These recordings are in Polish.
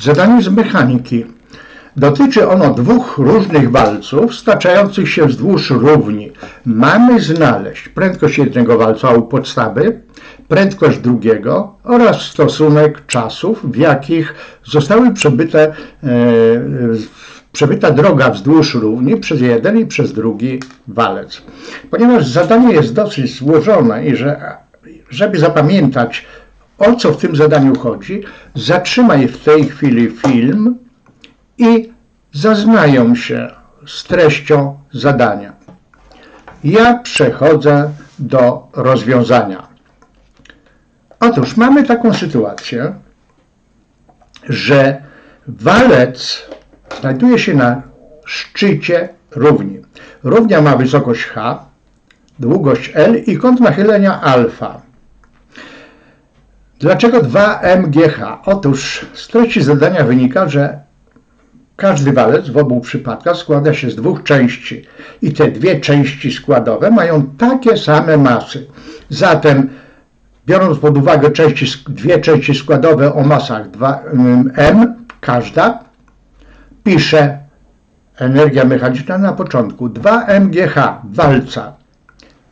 Zadanie z mechaniki. Dotyczy ono dwóch różnych walców staczających się wzdłuż równi. Mamy znaleźć prędkość jednego walca u podstawy, prędkość drugiego oraz stosunek czasów, w jakich zostały przebyte, e, przebyta droga wzdłuż równi przez jeden i przez drugi walec. Ponieważ zadanie jest dosyć złożone i że, żeby zapamiętać o co w tym zadaniu chodzi, zatrzymaj w tej chwili film i zaznają się z treścią zadania. Ja przechodzę do rozwiązania. Otóż mamy taką sytuację, że walec znajduje się na szczycie równi. Równia ma wysokość h, długość l i kąt nachylenia alfa. Dlaczego 2MGH? Otóż z treści zadania wynika, że każdy walec w obu przypadkach składa się z dwóch części i te dwie części składowe mają takie same masy. Zatem, biorąc pod uwagę części, dwie części składowe o masach 2m, każda, piszę energia mechaniczna na początku 2mgh walca,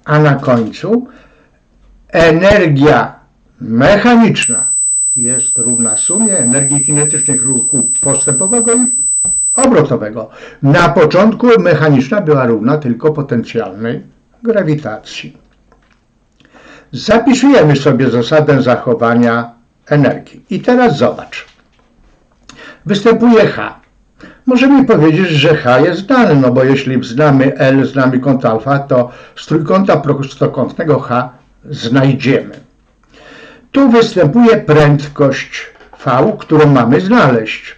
a na końcu energia mechaniczna jest równa sumie energii kinetycznych ruchu postępowego i obrotowego. Na początku mechaniczna była równa tylko potencjalnej grawitacji. Zapisujemy sobie zasadę zachowania energii. I teraz zobacz. Występuje H. Możemy powiedzieć, że H jest znany, no bo jeśli znamy L, znamy kąt alfa, to z trójkąta prostokątnego H znajdziemy. Tu występuje prędkość V, którą mamy znaleźć.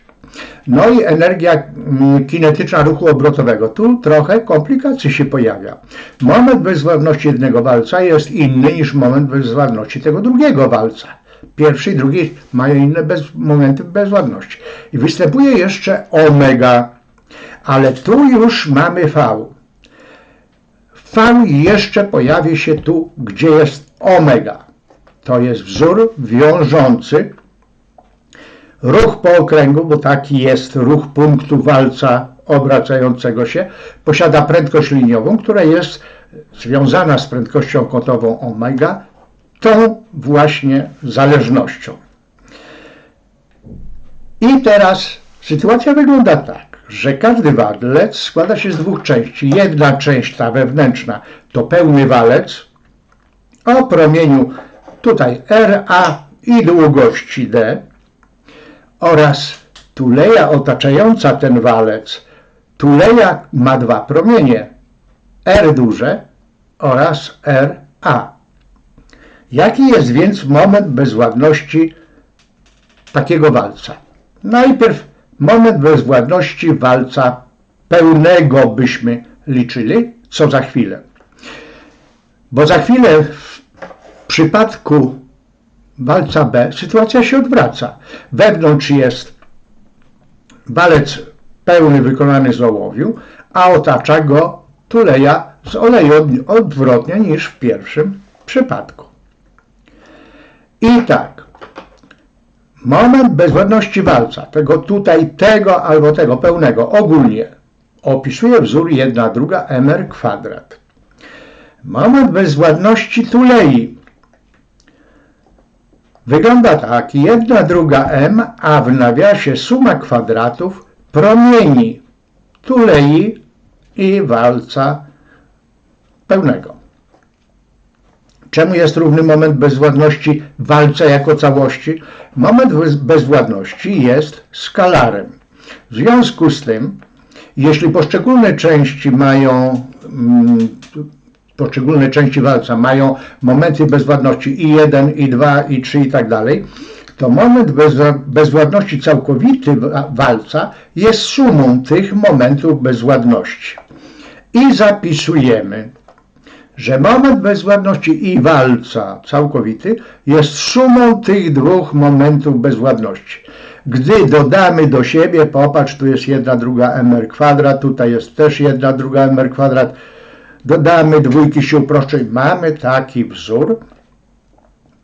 No i energia mm, kinetyczna ruchu obrotowego. Tu trochę komplikacji się pojawia. Moment bezwładności jednego walca jest inny niż moment bezwładności tego drugiego walca. Pierwszy i drugi mają inne bez, momenty bezwładności. I występuje jeszcze omega, ale tu już mamy V. V jeszcze pojawi się tu, gdzie jest omega. To jest wzór wiążący ruch po okręgu, bo taki jest ruch punktu walca obracającego się, posiada prędkość liniową, która jest związana z prędkością kątową omega, tą właśnie zależnością. I teraz sytuacja wygląda tak, że każdy walec składa się z dwóch części. Jedna część, ta wewnętrzna, to pełny walec o promieniu tutaj RA i długości D oraz tuleja otaczająca ten walec. Tuleja ma dwa promienie, R duże oraz RA. Jaki jest więc moment bezwładności takiego walca? Najpierw moment bezwładności walca pełnego byśmy liczyli, co za chwilę. Bo za chwilę w przypadku walca B sytuacja się odwraca. Wewnątrz jest walec pełny wykonany z ołowiu, a otacza go tuleja z oleju odwrotnie niż w pierwszym przypadku. I tak, moment bezwładności walca, tego tutaj, tego albo tego pełnego, ogólnie opisuje wzór 1 druga mr kwadrat. Moment bezwładności tulei wygląda tak, jedna druga m, a w nawiasie suma kwadratów promieni tulei i walca pełnego. Czemu jest równy moment bezwładności walca jako całości? Moment bezwładności jest skalarem. W związku z tym, jeśli poszczególne części mają mm, poszczególne części walca mają momenty bezwładności i 1, i 2, i 3 i tak dalej, to moment bezwładności całkowity walca jest sumą tych momentów bezwładności. I zapisujemy że moment bezwładności i walca całkowity jest sumą tych dwóch momentów bezwładności. Gdy dodamy do siebie, popatrz, tu jest jedna druga mr kwadrat, tutaj jest też jedna druga mr kwadrat, dodamy dwójki sił prostszej, mamy taki wzór,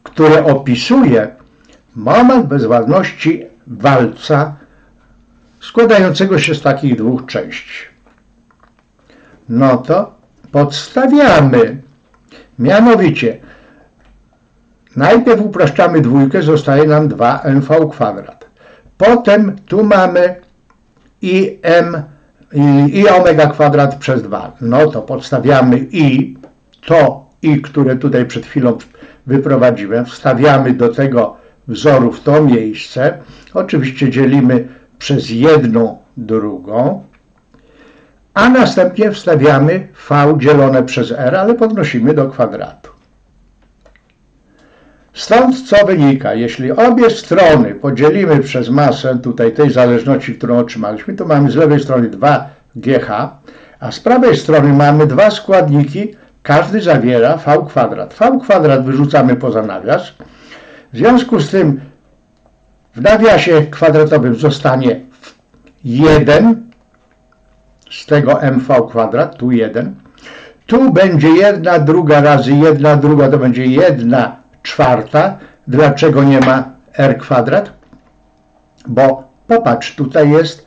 który opisuje moment bezwładności walca składającego się z takich dwóch części. No to podstawiamy. Mianowicie, najpierw upraszczamy dwójkę, zostaje nam 2mv kwadrat. Potem tu mamy i m i, i omega kwadrat przez 2. No to podstawiamy i to i, które tutaj przed chwilą wyprowadziłem, wstawiamy do tego wzoru w to miejsce. Oczywiście dzielimy przez jedną drugą, a następnie wstawiamy v dzielone przez r, ale podnosimy do kwadratu. Stąd co wynika? Jeśli obie strony podzielimy przez masę tutaj tej zależności, którą otrzymaliśmy, to mamy z lewej strony 2GH, a z prawej strony mamy dwa składniki, każdy zawiera v kwadrat. v kwadrat wyrzucamy poza nawias. W związku z tym w nawiasie kwadratowym zostanie 1 z tego mv kwadrat, tu 1. Tu będzie 1 druga razy 1 druga, to będzie 1 czwarta. Dlaczego nie ma r kwadrat? Bo popatrz, tutaj jest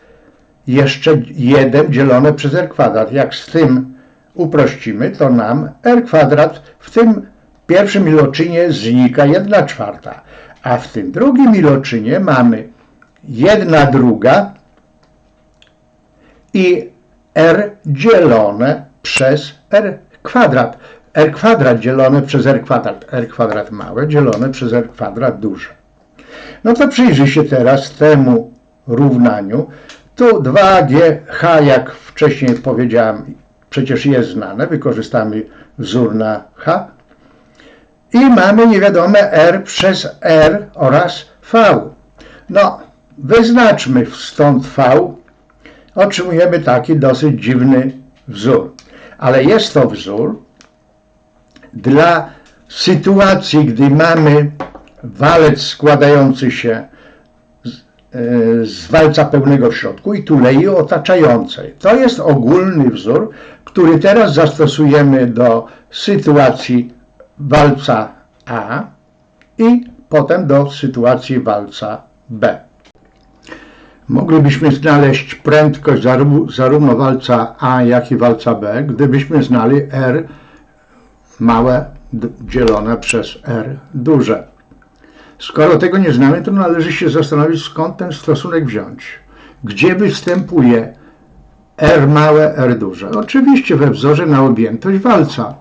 jeszcze 1 dzielone przez r kwadrat. Jak z tym uprościmy, to nam r kwadrat w tym pierwszym iloczynie znika 1 czwarta, a w tym drugim iloczynie mamy 1 druga i r dzielone przez r kwadrat. R kwadrat dzielone przez r kwadrat. r kwadrat małe dzielone przez r kwadrat duże. No to przyjrzyj się teraz temu równaniu. Tu 2gh, jak wcześniej powiedziałem, przecież jest znane. Wykorzystamy wzór na h. I mamy niewiadome r przez r oraz v. No, wyznaczmy stąd v otrzymujemy taki dosyć dziwny wzór. Ale jest to wzór dla sytuacji, gdy mamy walec składający się z, e, z walca pełnego w środku i tulei otaczającej. To jest ogólny wzór, który teraz zastosujemy do sytuacji walca A i potem do sytuacji walca B. Moglibyśmy znaleźć prędkość zarówno walca A, jak i walca B, gdybyśmy znali R małe dzielone przez R duże. Skoro tego nie znamy, to należy się zastanowić, skąd ten stosunek wziąć. Gdzie występuje R małe, R duże? Oczywiście we wzorze na objętość walca.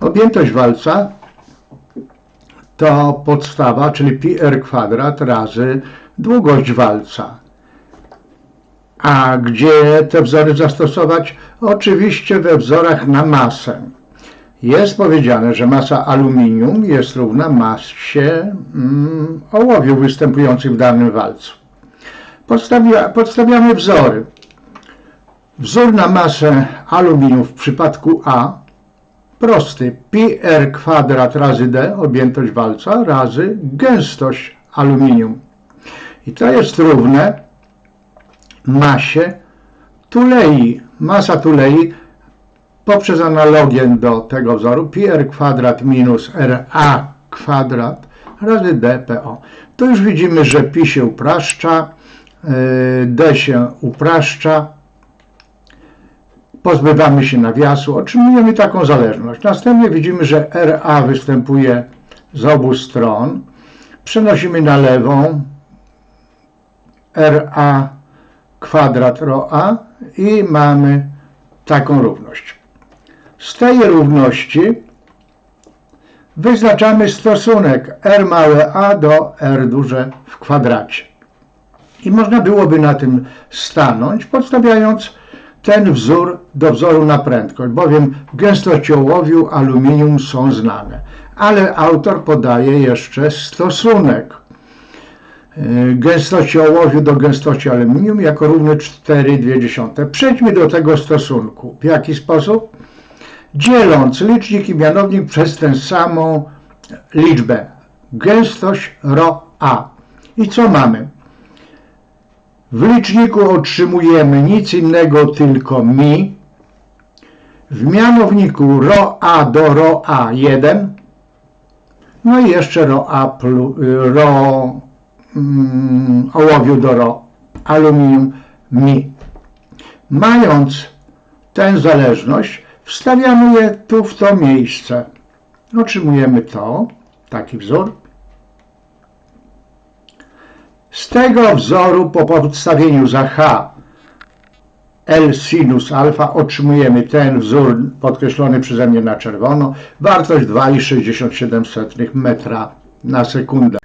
Objętość walca to podstawa, czyli pi r kwadrat razy długość walca. A gdzie te wzory zastosować? Oczywiście we wzorach na masę. Jest powiedziane, że masa aluminium jest równa masie mm, ołowiu występujących w danym walcu. Podstawia, podstawiamy wzory. Wzór na masę aluminium w przypadku A prosty. Pi kwadrat razy d, objętość walca, razy gęstość aluminium. I to jest równe masie tulei. Masa tulei poprzez analogię do tego wzoru pi r kwadrat minus ra kwadrat razy dpo. Tu już widzimy, że pi się upraszcza, y, d się upraszcza, pozbywamy się nawiasu, otrzymujemy taką zależność. Następnie widzimy, że ra występuje z obu stron. Przenosimy na lewą, ra kwadrat ρa i mamy taką równość. Z tej równości wyznaczamy stosunek r małe a do r duże w kwadracie. I można byłoby na tym stanąć, podstawiając ten wzór do wzoru na prędkość, bowiem gęstości ołowiu, aluminium są znane. Ale autor podaje jeszcze stosunek Y, gęstości ołowiu do gęstości aluminium jako równy 4,2. Przejdźmy do tego stosunku. W jaki sposób? Dzieląc licznik i mianownik przez tę samą liczbę. Gęstość ρA. I co mamy? W liczniku otrzymujemy nic innego tylko mi. W mianowniku ρA do ρA1. No i jeszcze ρA plus, ρ mm, ołowiu do ro, aluminium mi. Mając tę zależność, wstawiamy je tu w to miejsce. Otrzymujemy to, taki wzór. Z tego wzoru po podstawieniu za H L sinus alfa otrzymujemy ten wzór podkreślony przeze mnie na czerwono, wartość 2,67 metra na sekundę.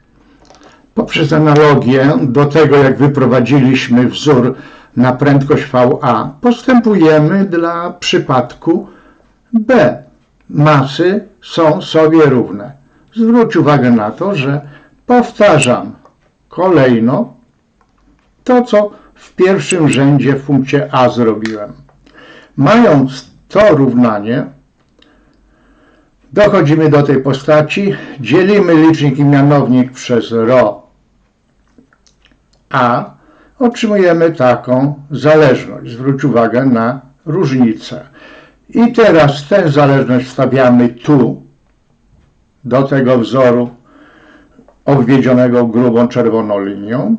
Poprzez analogię do tego, jak wyprowadziliśmy wzór na prędkość VA, postępujemy dla przypadku B. Masy są sobie równe. Zwróć uwagę na to, że powtarzam kolejno to, co w pierwszym rzędzie w punkcie A zrobiłem. Mając to równanie, dochodzimy do tej postaci, dzielimy licznik i mianownik przez ρ A, otrzymujemy taką zależność. Zwróć uwagę na różnicę. I teraz tę zależność wstawiamy tu, do tego wzoru obwiedzionego grubą czerwoną linią.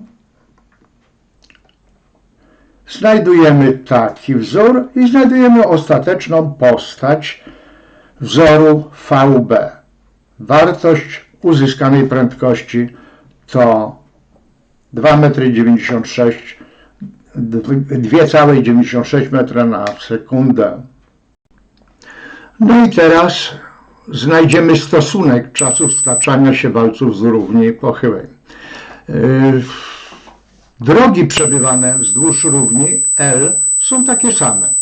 Znajdujemy taki wzór i znajdujemy ostateczną postać wzoru VB. Wartość uzyskanej prędkości to 2,96 m, 2,96 metra na sekundę. No i teraz znajdziemy stosunek czasu staczania się walców z równi pochyłej. Yy, Drogi przebywane wzdłuż równi L są takie same.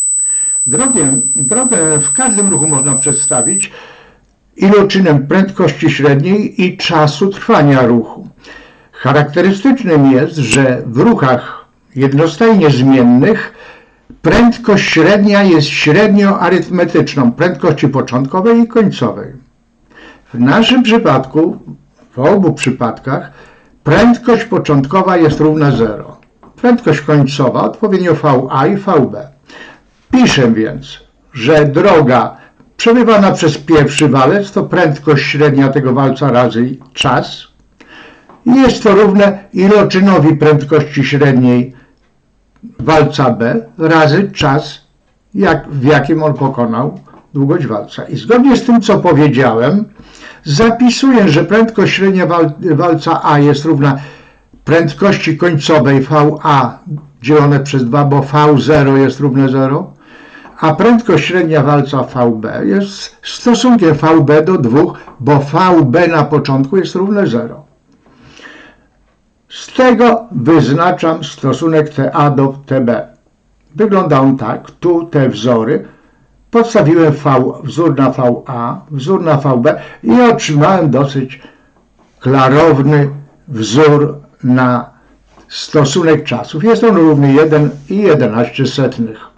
Drogę, drogę w każdym ruchu można przedstawić iloczynem prędkości średniej i czasu trwania ruchu. Charakterystycznym jest, że w ruchach jednostajnie zmiennych prędkość średnia jest średnią arytmetyczną prędkości początkowej i końcowej. W naszym przypadku, w obu przypadkach, prędkość początkowa jest równa 0. Prędkość końcowa odpowiednio VA i VB. Piszę więc, że droga przebywana przez pierwszy walec to prędkość średnia tego walca razy czas. Jest to równe iloczynowi prędkości średniej walca B razy czas, jak, w jakim on pokonał długość walca. I zgodnie z tym, co powiedziałem, zapisuję, że prędkość średnia wal, walca A jest równa prędkości końcowej VA dzielone przez 2, bo V0 jest równe 0, a prędkość średnia walca VB jest stosunkiem VB do 2, bo VB na początku jest równe 0. Z tego wyznaczam stosunek TA do TB. Wygląda on tak, tu te wzory, podstawiłem v, wzór na VA, wzór na VB i otrzymałem dosyć klarowny wzór na stosunek czasów. Jest on równy 1 i 11 setnych.